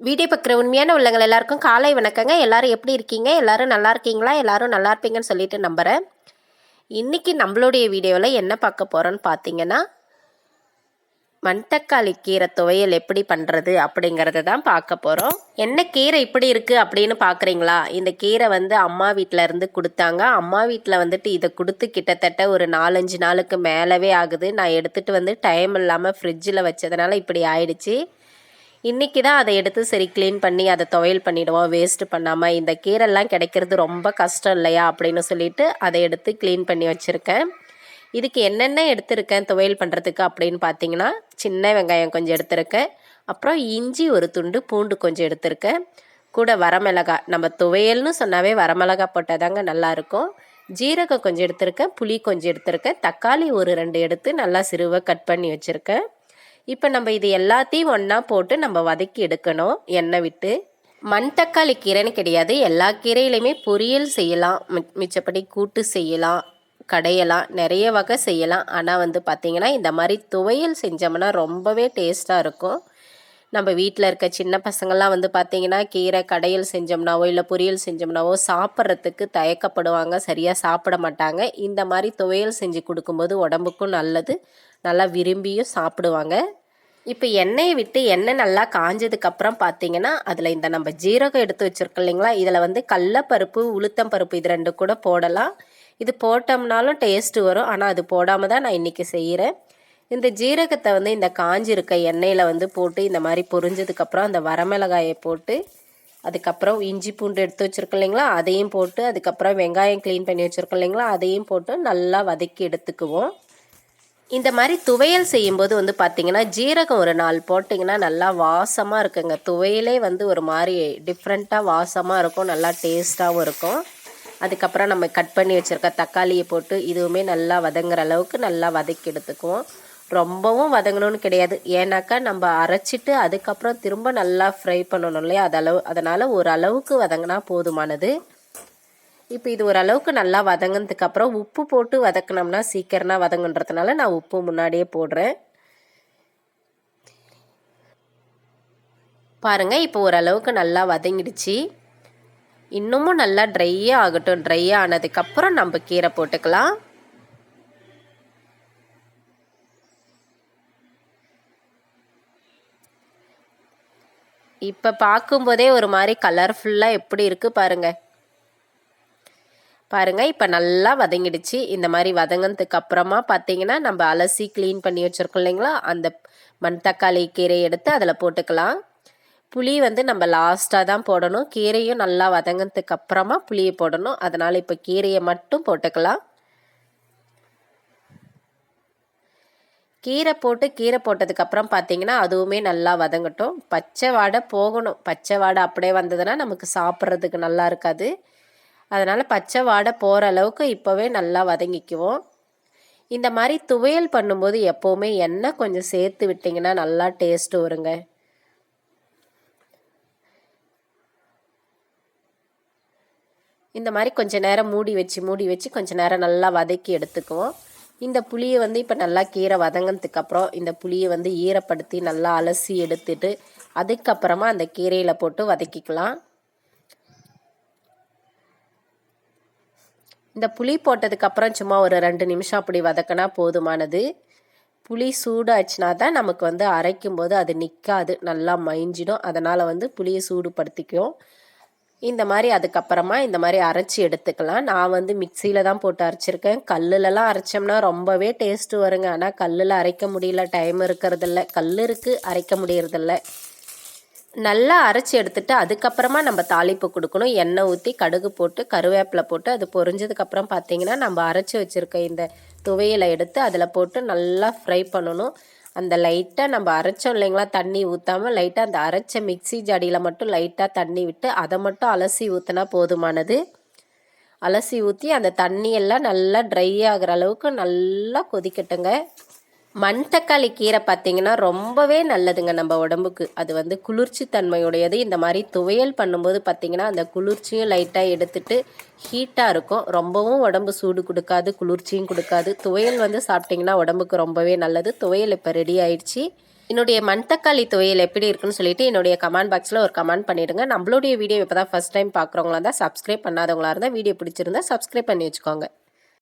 Video பார்க்குற உண்மையான உள்ளங்கள் எல்லாருக்கும் காலை வணக்கங்க. எல்லாரும் எப்படி இருக்கீங்க? எல்லாரும் நல்லா இருக்கீங்களா? எல்லாரும் நல்லா இருப்பீங்கன்னு சொல்லிட்டு நம்புகிறேன் இன்றைக்கி நம்மளுடைய வீடியோவில் என்ன பார்க்க போகிறோன்னு பார்த்தீங்கன்னா மண்தக்காளி கீரை துவையல் எப்படி பண்ணுறது அப்படிங்கிறத தான் பார்க்க போகிறோம் என்ன கீரை இப்படி இருக்குது அப்படின்னு பார்க்குறீங்களா இந்த கீரை வந்து அம்மா வீட்டில் இருந்து கொடுத்தாங்க. அம்மா வீட்டில் வந்துட்டு இதை கொடுத்து கிட்டத்தட்ட ஒரு நாலஞ்சு நாளுக்கு மேலவே ஆகுது. நான் எடுத்துகிட்டு வந்து டைம் இல்லாமல் ஃப்ரிட்ஜில் வச்சதுனால இப்படி ஆயிடுச்சு. இன்றைக்கி தான் அதை எடுத்து சரி க்ளீன் பண்ணி அதை துவையல் பண்ணிவிடுவோம் வேஸ்ட்டு பண்ணாமல் இந்த கீரைலாம் கிடைக்கிறது ரொம்ப கஷ்டம் இல்லையா? அப்படின்னு சொல்லிட்டு அதை எடுத்து க்ளீன் பண்ணி வச்சுருக்கேன். இதுக்கு என்னென்ன எடுத்திருக்கேன் துவையல் பண்ணுறதுக்கு அப்படின்னு பார்த்தீங்கன்னா சின்ன வெங்காயம் கொஞ்சம் எடுத்திருக்கேன். அப்புறம் இஞ்சி ஒரு துண்டு பூண்டு கொஞ்சம் எடுத்திருக்கேன். கூட வரமிளகா நம்ம துவையல்னு சொன்னாவே வரமிளகா போட்டால் தாங்க நல்லாயிருக்கும். ஜீரகம் கொஞ்சம் எடுத்திருக்கேன் புளி கொஞ்சம் எடுத்திருக்கேன். தக்காளி ஒரு ரெண்டு எடுத்து நல்லா சிறுவை கட் பண்ணி வச்சுருக்கேன். இப்போ நம்ம இது எல்லாத்தையும் ஒன்றா போட்டு நம்ம வதக்கி எடுக்கணும். எண்ணெய் விட்டு. மண் தக்காளி கீரைன்னு கிடையாது. எல்லா கீரையிலையுமே பொரியல் செய்யலாம். மிச்சப்படி கூட்டு செய்யலாம். கடையலாம். நிறைய வகை செய்யலாம். ஆனால் வந்து பார்த்திங்கன்னா இந்த மாதிரி துவையல் செஞ்சோம்னா ரொம்பவே டேஸ்ட்டாக இருக்கும். நம்ம வீட்டில் இருக்க சின்ன பசங்கள்லாம் வந்து பார்த்திங்கன்னா கீரை கடையல் செஞ்சோம்னாவோ இல்லை பொரியல் செஞ்சோம்னாவோ சாப்பிட்றதுக்கு தயக்கப்படுவாங்க. சரியாக சாப்பிட மாட்டாங்க. இந்த மாதிரி துவையல் செஞ்சு கொடுக்கும்போது உடம்புக்கும் நல்லது. நல்லா விரும்பியும் சாப்பிடுவாங்க. இப்போ எண்ணெயை விட்டு எண்ணெய் நல்லா காஞ்சதுக்கப்புறம் பார்த்தீங்கன்னா அதில் இந்த நம்ம ஜீரகம் எடுத்து வச்சுருக்கோம் இல்லைங்களா? இதில் வந்து கடலப்பருப்பு உளுத்தம் பருப்பு இது ரெண்டு கூட போடலாம். இது போட்டோம்னாலும் டேஸ்ட்டு வரும். ஆனால் அது போடாமல் தான் நான் இன்றைக்கி செய்கிறேன் இந்த ஜீரகத்தை வந்து இந்த காஞ்சிருக்க எண்ணெயில் வந்து போட்டு இந்த மாதிரி பொரிஞ்சதுக்கப்புறம் அந்த வரமிளகாயை போட்டு அதுக்கப்புறம் இஞ்சி பூண்டு எடுத்து வச்சுருக்கோம் இல்லைங்களா? அதையும் போட்டு அதுக்கப்புறம் வெங்காயம் க்ளீன் பண்ணி வச்சுருக்கோம் இல்லைங்களா? அதையும் போட்டு நல்லா வதக்கி எடுத்துக்குவோம். இந்த மாதிரி துவையல் செய்யும்போது வந்து பார்த்திங்கன்னா ஜீரகம் ஒரு நாள் போட்டிங்கன்னா நல்லா வாசமாக இருக்குங்க. துவையலே வந்து ஒரு மாதிரி டிஃப்ரெண்ட்டாக வாசமாக இருக்கும் நல்லா டேஸ்ட்டாகவும் இருக்கும். அதுக்கப்புறம் நம்ம கட் பண்ணி வச்சுருக்க தக்காளியை போட்டு இதுவுமே நல்லா வதங்குற அளவுக்கு நல்லா வதக்கி எடுத்துக்குவோம். ரொம்பவும் வதங்கணும்னு கிடையாது. ஏன்னாக்கா நம்ம அரைச்சிட்டு அதுக்கப்புறம் திரும்ப நல்லா ஃப்ரை பண்ணணும் இல்லையா? அதளவு அதனால் ஒரு அளவுக்கு வதங்கினா போதுமானது. இப்போ இது ஓரளவுக்கு நல்லா வதங்கினதுக்கு அப்புறம் உப்பு போட்டு வதக்கினோம்னா சீக்கிரமாக வதங்குன்றதுனால நான் உப்பு முன்னாடியே போடுறேன். பாருங்கள் இப்போ ஓரளவுக்கு நல்லா வதங்கிடுச்சு. இன்னமும் நல்லா ட்ரையாக ஆகட்டும். ட்ரையாக ஆனதுக்கப்புறம் நம்ம கீரை போட்டுக்கலாம். இப்போ பார்க்கும்போதே ஒரு மாதிரி கலர்ஃபுல்லாக எப்படி இருக்குது பாருங்கள் பாருங்கள் இப்போ நல்லா வதங்கிடுச்சு. இந்த மாதிரி வதங்கினதுக்கு அப்புறமா பார்த்தீங்கன்னா நம்ம அலசி க்ளீன் பண்ணி வச்சுருக்கோம் இல்லைங்களா? அந்த மண் தக்காளி கீரை எடுத்து அதில் போட்டுக்கலாம். புளி வந்து நம்ம லாஸ்ட்டாக தான் போடணும். கீரையும் நல்லா வதங்கினதுக்கு அப்புறமா புளியை போடணும். அதனால் இப்போ கீரையை மட்டும் போட்டுக்கலாம். கீரை போட்டு கீரை போட்டதுக்கப்புறம் பார்த்தீங்கன்னா அதுவுமே நல்லா வதங்கட்டும். பச்சை வாடை போகணும். பச்சை வாடை அப்படியே வந்ததுன்னா நமக்கு சாப்பிட்றதுக்கு நல்லா இருக்காது. அதனால் பச்சை வாடை போகிற அளவுக்கு இப்போவே நல்லா வதங்கிக்குவோம். இந்த மாதிரி துவையல் பண்ணும்போது எப்போவுமே எண்ணெய் கொஞ்சம் சேர்த்து விட்டிங்கன்னா நல்லா டேஸ்ட்டு வருங்க. இந்த மாதிரி கொஞ்சம் நேரம் மூடி வச்சு மூடி வச்சு கொஞ்சம் நேரம் நல்லா வதக்கி எடுத்துக்குவோம். இந்த புளியை வந்து இப்போ நல்லா கீரை வதங்கினதுக்கு அப்புறம் இந்த புளியை வந்து ஈரப்படுத்தி நல்லா அலசி எடுத்துட்டு அதுக்கப்புறமா அந்த கீரையில் போட்டு வதக்கிக்கலாம். இந்த புளி போட்டதுக்கப்புறம் சும்மா ஒரு ரெண்டு நிமிஷம் அப்படி வதக்கினா போதுமானது. புளி சூடாச்சுனா தான் நமக்கு வந்து அரைக்கும் போது அது நிற்காது நல்லா மைஞ்சிடும் அதனால் வந்து புளியை சூடுபடுத்திக்கும் இந்த மாதிரி அதுக்கப்புறமா இந்த மாதிரி அரைச்சி எடுத்துக்கலாம். நான் வந்து மிக்சியில் தான் போட்டு அரைச்சிருக்கேன். கல்லுலலாம் அரைச்சோம்னா ரொம்பவே டேஸ்ட்டு வருங்க. ஆனால் கல்லில் அரைக்க முடியல டைம் இருக்கிறதில்ல. கல் இருக்குது அரைக்க முடியறதில்ல. நல்லா அரைச்சி எடுத்துட்டு அதுக்கப்புறமா நம்ம தாளிப்பு கொடுக்கணும். எண்ணெய் ஊற்றி கடுகு போட்டு கருவேப்பிலை போட்டு அது பொரிஞ்சதுக்கப்புறம் பார்த்தீங்கன்னா நம்ம அரைச்சி வச்சுருக்க இந்த துவையலை எடுத்து அதில் போட்டு நல்லா ஃப்ரை பண்ணணும். அந்த லைட்டாக நம்ம அரைச்சோம் இல்லைங்களா? தண்ணி ஊற்றாமல் லைட்டாக அந்த அரைச்ச மிக்சி ஜாடியில் மட்டும் லைட்டாக தண்ணி விட்டு அதை மட்டும் அலசி ஊற்றினா போதுமானது. அலசி ஊற்றி அந்த தண்ணியெல்லாம் நல்லா ட்ரை ஆகிற அளவுக்கு நல்லா கொதிக்கட்டுங்க. மண் தக்காளி கீரை பார்த்திங்கன்னா ரொம்பவே நல்லதுங்க நம்ம உடம்புக்கு. அது வந்து குளிர்ச்சி தன்மையுடையது. இந்த மாதிரி துவையல் பண்ணும்போது பார்த்திங்கன்னா அந்த குளிர்ச்சியும் லைட்டாக எடுத்துட்டு ஹீட்டாக இருக்கும். ரொம்பவும் உடம்பு சூடு கொடுக்காது குளிர்ச்சியும் கொடுக்காது. துவையல் வந்து சாப்பிட்டிங்கன்னா உடம்புக்கு ரொம்பவே நல்லது. துவையல் இப்போ ரெடி ஆயிடுச்சு. என்னுடைய மண்தக்காளி துவையல் எப்படி இருக்குன்னு சொல்லிட்டு என்னுடைய கமெண்ட் பாக்ஸில் ஒரு கமெண்ட் பண்ணிடுங்க. நம்மளுடைய வீடியோ இப்போ தான் ஃபஸ்ட் டைம் பார்க்குறவங்களா இருந்தால் சப்ஸ்கிரைப் பண்ணாதவங்களா இருந்தால் வீடியோ பிடிச்சிருந்தா சப்ஸ்கிரைப் பண்ணி வச்சுக்கோங்க.